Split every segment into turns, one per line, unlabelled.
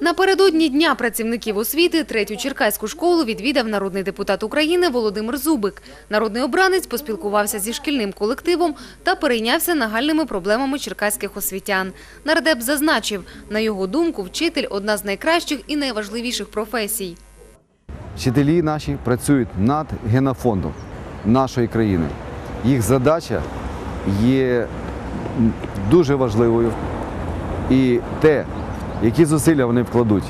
Напередодні Дня працівників освіти третю черкаську школу відвідав народний депутат України Володимир Зубик. Народний обранець поспілкувався зі шкільним колективом та перейнявся нагальними проблемами черкаських освітян. Нардеп зазначив, на його думку, вчитель – одна з найкращих і найважливіших професій.
Вчителі наші працюють над генофондом нашої країни. Їх задача є дуже важливою. І те, які зусилля вони вкладуть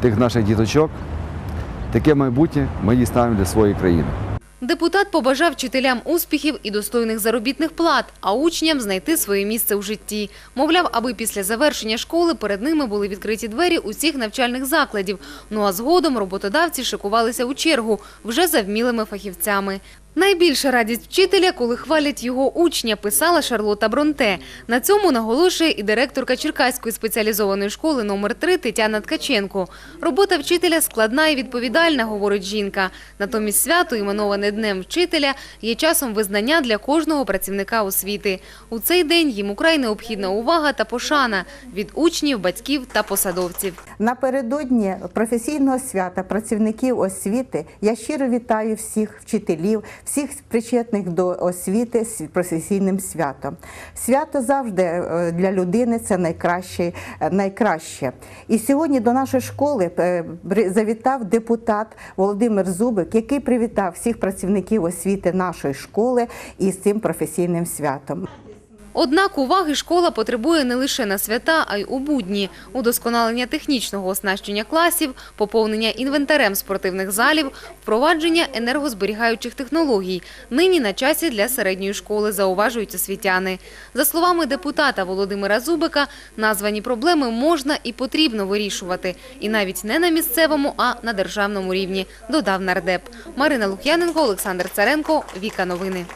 тих наших діточок, таке майбутнє ми діставимо для своєї країни.
Депутат побажав вчителям успіхів і достойних заробітних плат, а учням знайти своє місце у житті. Мовляв, аби після завершення школи перед ними були відкриті двері усіх навчальних закладів. Ну а згодом роботодавці шикувалися у чергу вже за вмілими фахівцями. Найбільша радість вчителя, коли хвалять його учня, писала Шарлота Бронте. На цьому наголошує і директорка Черкаської спеціалізованої школи номер 3 Тетяна Ткаченко. Робота вчителя складна і відповідальна, говорить жінка. Натомість свято, іменоване Днем вчителя, є часом визнання для кожного працівника освіти. У цей день їм украй необхідна увага та пошана від учнів, батьків та посадовців.
Напередодні професійного свята працівників освіти я щиро вітаю всіх вчителів, всіх причетних до освіти з професійним святом. Свято завжди е, для людини це найкраще. е, найкраще. І сьогодні до нашої школи е, завітав депутат Володимир Зубик, який привітав всіх працівників освіти нашої школи із цим професійним святом.
Однак уваги школа потребує не лише на свята, а й у будні. Удосконалення технічного оснащення класів, поповнення інвентарем спортивних залів, впровадження енергозберігаючих технологій. Нині на часі для середньої школи, зауважують освітяни. За словами депутата Володимира Зубика, названі проблеми можна і потрібно вирішувати. І навіть не на місцевому, а на державному рівні, додав нардеп. Марина Лук'яненко, Олександр Царенко, Віка Новини.